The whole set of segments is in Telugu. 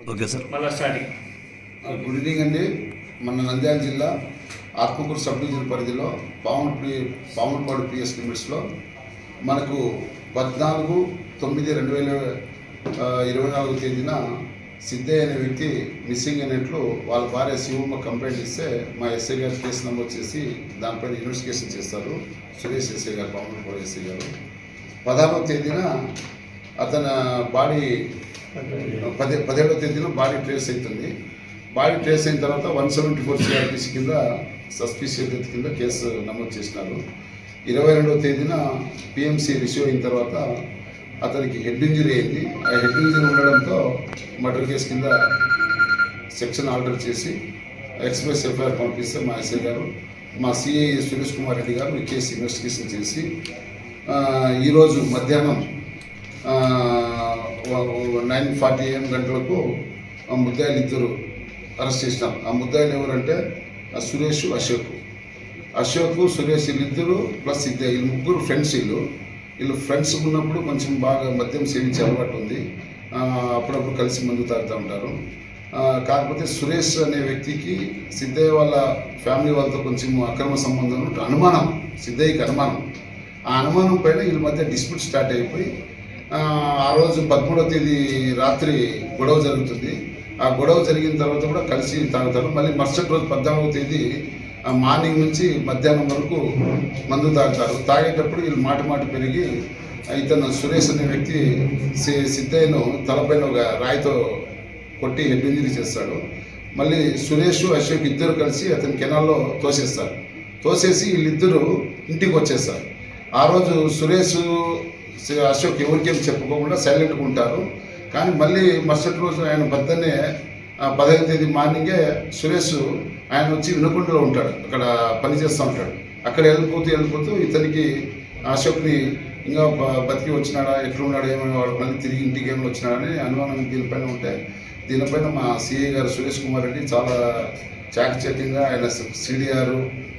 Okay sir. మళ్ళీ స్టార్టింగ్ గుడ్ ఈవినింగ్ అండి. మన నంద్యాల జిల్లా ఆత్మకూరు సబ్ డివిజన్ పరిధిలో పాముడు పి పాముడుపాడు పిఎస్ లిమిట్స్లో మనకు పద్నాలుగు తొమ్మిది రెండు వేల ఇరవై నాలుగు తేదీన సిద్ధయ్య అనే వ్యక్తి మిస్సింగ్ అయినట్లు వాళ్ళ భార్య శివమ్మ కంప్లైంట్ ఇస్తే మా ఎస్ఐ గారు కేసు నమోదు చేసి దానిపైన ఇన్వెస్టిగేషన్ చేస్తారు. సురేష్ ఎస్ఐ గారు పాముడుపాడు ఎస్ఐ గారు. పదహారవ తేదీన అతని బాడీ పదే పదిహేడో తేదీన బాడీ ట్రేస్ అవుతుంది బాడీ ట్రేస్ అయిన తర్వాత వన్ సెవెంటీ ఫోర్ సిఆర్పిసి కింద సస్పిషియస్ డెత్ కింద కేసు నమోదు చేసినారు. ఇరవై రెండవ తేదీన పిఎంసి రిసీవ్ అయిన తర్వాత అతనికి హెడ్ ఇంజరీ అయింది. ఆ హెడ్ ఇంజరీ ఉండడంతో మర్డర్ కేసు కింద సెక్షన్ ఆర్డర్ చేసి ఎక్స్ప్రెస్ ఎఫ్ఐఆర్ పంపిస్తే మా ఎస్ఐ గారు మా సిఐ సురేష్ కుమార్ రెడ్డి గారు ఈ కేసు ఇన్వెస్టిగేషన్ చేసి ఈరోజు మధ్యాహ్నం నైన్ ఫార్టీ ఏఎం గంటలకు ఆ ముద్దాయిలు ఇద్దరు అరెస్ట్ చేసినాం. ఆ ముద్దాయిలు ఎవరంటే ఆ సురేష్ అశోక్. అశోక్ సురేష్ వీళ్ళిద్దరు ప్లస్ ఇద్దరు వీళ్ళు ముగ్గురు ఫ్రెండ్స్ వీళ్ళు. వీళ్ళు ఫ్రెండ్స్ ఉన్నప్పుడు కొంచెం బాగా మద్యం సేవించే అలవాటు ఉంది. అప్పుడప్పుడు కలిసి మందు తాగుతూ ఉంటారు. కాకపోతే సురేష్ అనే వ్యక్తికి సిద్ధయ్య వాళ్ళ ఫ్యామిలీ వాళ్ళతో కొంచెం అక్రమ సంబంధం అనుమానం సిద్ధయ్యకి అనుమానం. ఆ అనుమానం పైన వీళ్ళ మధ్య డిస్ప్యూట్ స్టార్ట్ అయిపోయి ఆ, రోజు పదమూడవ తేదీ రాత్రి గొడవ జరుగుతుంది. ఆ గొడవ జరిగిన తర్వాత కూడా కలిసి తాగుతారు. మళ్ళీ మరుసటి రోజు పద్నాలుగవ తేదీ మార్నింగ్ నుంచి మధ్యాహ్నం వరకు మందు తాగుతారు. తాగేటప్పుడు వీళ్ళు మాట మాట పెరిగి ఇతను సురేష్ అనే వ్యక్తి సి- సిద్ధయ్యను తలపైన ఒక రాయితో కొట్టి హెడ్ ఇంజరీ చేస్తాడు. మళ్ళీ సురేష్ అశోక్ ఇద్దరు కలిసి అతని కెనాల్లో తోసేస్తారు. తోసేసి వీళ్ళిద్దరూ ఇంటికి వచ్చేస్తారు. ఆ రోజు సురేష్ అశోక్ ఎవరికేం చెప్పుకోకుండా సైలెంట్గా ఉంటారు. కానీ మళ్ళీ మరుసటి రోజు ఆయన బద్దనే పదహైదు తేదీ మార్నింగే సురేష్ ఆయన వచ్చి వినకుండలో ఉంటాడు. అక్కడ పని చేస్తూ ఉంటాడు. అక్కడ వెళ్ళిపోతూ వెళ్ళిపోతూ ఇతనికి అశోక్ని ఇంకా బతికి వచ్చినాడా ఎట్లున్నాడు ఏమైనా వాడు మళ్ళీ తిరిగి ఇంటికి ఏమైనా వచ్చినాడని అనుమానం దీనిపైన ఉంటే దీనిపైన మా సిఐ గారు సురేష్ కుమార్ రెడ్డి చాలా చాకచక్యంగా ఆయన సిడిఆర్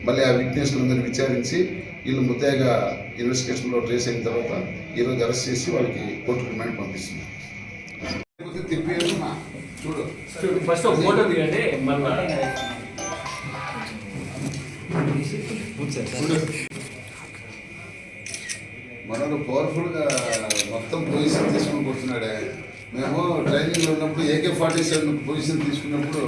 మళ్ళీ ఆ విట్నెస్లందరినీ విచారించి వీళ్ళు ముద్దాయిగా ఇన్వెస్టిగేషన్లో ట్రేస్ అయిన తర్వాత ఈరోజు అరెస్ట్ చేసి వాళ్ళకి కోర్టు రిమాండ్ పంపిస్తుంది తిప్పి చూడు. ఫస్ట్ ఒక ఫోటో దిగండి మళ్ళీ. మనోడు పవర్ఫుల్గా మొత్తం పొజిషన్ తీసుకుని కూర్చున్నాడే మేము ట్రైనింగ్లో ఉన్నప్పుడు ఏకే ఫార్టీ సెవెన్ పొజిషన్ తీసుకున్నప్పుడు